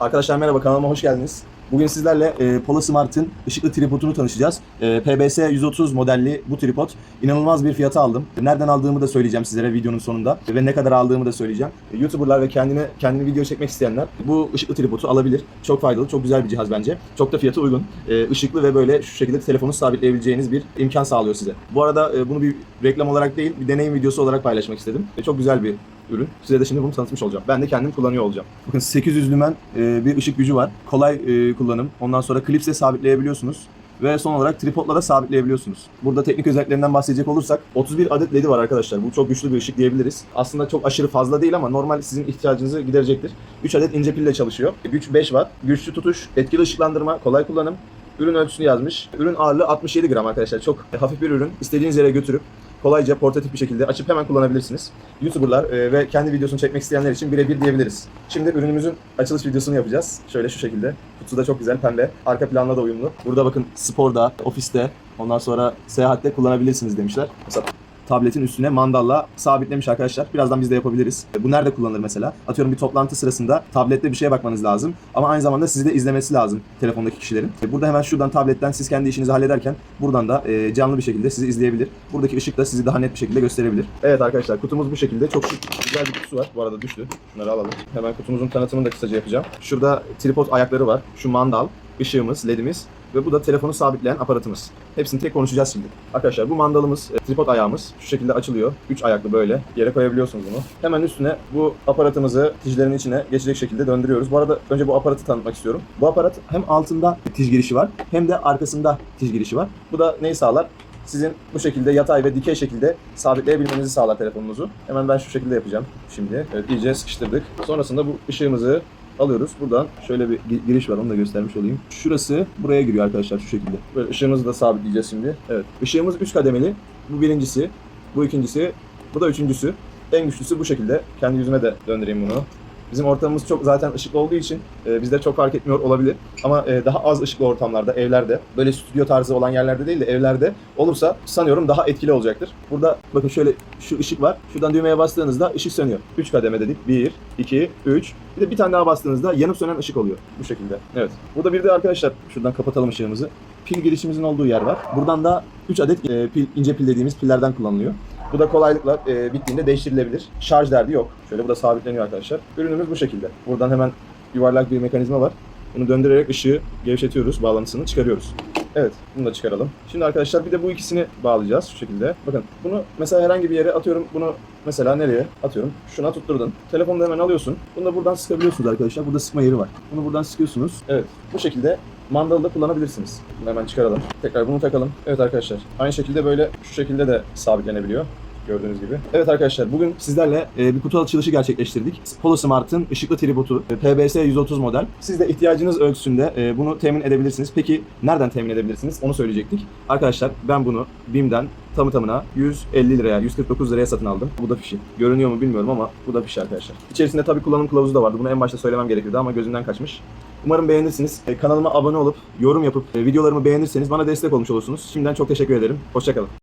Arkadaşlar merhaba kanalıma hoş geldiniz. Bugün sizlerle e, Pola Smart'ın ışıklı tripodunu tanışacağız. E, PBS 130 modelli bu tripod. İnanılmaz bir fiyata aldım. Nereden aldığımı da söyleyeceğim sizlere videonun sonunda. Ve ne kadar aldığımı da söyleyeceğim. E, YouTuber'lar ve kendine kendini video çekmek isteyenler bu ışıklı tripodu alabilir. Çok faydalı, çok güzel bir cihaz bence. Çok da fiyatı uygun. E, ışıklı ve böyle şu şekilde telefonu sabitleyebileceğiniz bir imkan sağlıyor size. Bu arada e, bunu bir reklam olarak değil, bir deneyim videosu olarak paylaşmak istedim. E, çok güzel bir ürün. Size de şimdi bunu tanıtmış olacağım. Ben de kendim kullanıyor olacağım. Bakın 800 lümen e, bir ışık gücü var. Kolay e, kullanım. Ondan sonra klipse sabitleyebiliyorsunuz. Ve son olarak tripodla da sabitleyebiliyorsunuz. Burada teknik özelliklerinden bahsedecek olursak 31 adet LED'i var arkadaşlar. Bu çok güçlü bir ışık diyebiliriz. Aslında çok aşırı fazla değil ama normal sizin ihtiyacınızı giderecektir. 3 adet ince pille çalışıyor. Güç 5 watt. Güçlü tutuş, etkili ışıklandırma, kolay kullanım. Ürün ölçüsünü yazmış. Ürün ağırlığı 67 gram arkadaşlar. Çok hafif bir ürün. İstediğiniz yere götürüp kolayca portatif bir şekilde açıp hemen kullanabilirsiniz. YouTuber'lar e, ve kendi videosunu çekmek isteyenler için birebir diyebiliriz. Şimdi ürünümüzün açılış videosunu yapacağız. Şöyle şu şekilde. Kutusu da çok güzel pembe. Arka planla da uyumlu. Burada bakın sporda, ofiste, ondan sonra seyahatte kullanabilirsiniz demişler. Mesela tabletin üstüne mandalla sabitlemiş arkadaşlar. Birazdan biz de yapabiliriz. E, Bu nerede kullanılır mesela? Atıyorum bir toplantı sırasında tablette bir şeye bakmanız lazım. Ama aynı zamanda sizi de izlemesi lazım telefondaki kişilerin. E, Burada hemen şuradan tabletten siz kendi işinizi hallederken buradan da e, canlı bir şekilde sizi izleyebilir. Buradaki ışık da sizi daha net bir şekilde gösterebilir. Evet arkadaşlar kutumuz bu şekilde. Çok şık, güzel bir kutusu var. Bu arada düştü. Şunları alalım. Hemen kutumuzun tanıtımını da kısaca yapacağım. Şurada tripod ayakları var. Şu mandal, ışığımız, ledimiz ve bu da telefonu sabitleyen aparatımız. Hepsini tek konuşacağız şimdi. Arkadaşlar bu mandalımız, e, tripod ayağımız şu şekilde açılıyor. 3 ayaklı böyle. Yere koyabiliyorsunuz bunu. Hemen üstüne bu aparatımızı tijlerin içine geçecek şekilde döndürüyoruz. Bu arada önce bu aparatı tanıtmak istiyorum. Bu aparat hem altında tiş girişi var hem de arkasında tiş girişi var. Bu da neyi sağlar? Sizin bu şekilde yatay ve dikey şekilde sabitleyebilmenizi sağlar telefonunuzu. Hemen ben şu şekilde yapacağım şimdi. Evet iyice sıkıştırdık. Sonrasında bu ışığımızı alıyoruz. Buradan şöyle bir gi- giriş var onu da göstermiş olayım. Şurası buraya giriyor arkadaşlar şu şekilde. Böyle ışığımızı da sabitleyeceğiz şimdi. Evet. Işığımız 3 kademeli. Bu birincisi, bu ikincisi, bu da üçüncüsü. En güçlüsü bu şekilde. Kendi yüzüme de döndüreyim bunu. Bizim ortamımız çok zaten ışıklı olduğu için e, bizde çok fark etmiyor olabilir. Ama e, daha az ışıklı ortamlarda, evlerde, böyle stüdyo tarzı olan yerlerde değil de evlerde olursa sanıyorum daha etkili olacaktır. Burada bakın şöyle şu ışık var. Şuradan düğmeye bastığınızda ışık sönüyor. 3 kademe dedik. 1, 2, 3. Bir de bir tane daha bastığınızda yanıp sönen ışık oluyor. Bu şekilde. Evet. Burada bir de arkadaşlar şuradan kapatalım ışığımızı. Pil girişimizin olduğu yer var. Buradan da 3 adet e, pil, ince pil dediğimiz pillerden kullanılıyor. Bu da kolaylıkla e, bittiğinde değiştirilebilir. Şarj derdi yok. Şöyle bu da sabitleniyor arkadaşlar. Ürünümüz bu şekilde. Buradan hemen yuvarlak bir mekanizma var. Bunu döndürerek ışığı gevşetiyoruz, bağlantısını çıkarıyoruz. Evet, bunu da çıkaralım. Şimdi arkadaşlar bir de bu ikisini bağlayacağız şu şekilde. Bakın bunu mesela herhangi bir yere atıyorum bunu mesela nereye atıyorum? Şuna tutturdun. Telefonu da hemen alıyorsun. Bunu da buradan sıkabiliyorsunuz arkadaşlar. Burada sıkma yeri var. Bunu buradan sıkıyorsunuz. Evet, bu şekilde mandalı da kullanabilirsiniz. Bunu hemen çıkaralım. Tekrar bunu takalım. Evet arkadaşlar. Aynı şekilde böyle şu şekilde de sabitlenebiliyor. Gördüğünüz gibi. Evet arkadaşlar bugün sizlerle e, bir kutu açılışı gerçekleştirdik. Polo Smart'ın ışıklı tribotu e, PBS 130 model. Siz de ihtiyacınız ölçüsünde e, bunu temin edebilirsiniz. Peki nereden temin edebilirsiniz? Onu söyleyecektik. Arkadaşlar ben bunu BİM'den tamı tamına 150 liraya, 149 liraya satın aldım. Bu da fişi. Görünüyor mu bilmiyorum ama bu da fişi arkadaşlar. İçerisinde tabii kullanım kılavuzu da vardı. Bunu en başta söylemem gerekirdi ama gözümden kaçmış. Umarım beğenirsiniz. E, Kanalıma abone olup yorum yapıp e, videolarımı beğenirseniz bana destek olmuş olursunuz. Şimdiden çok teşekkür ederim. Hoşçakalın.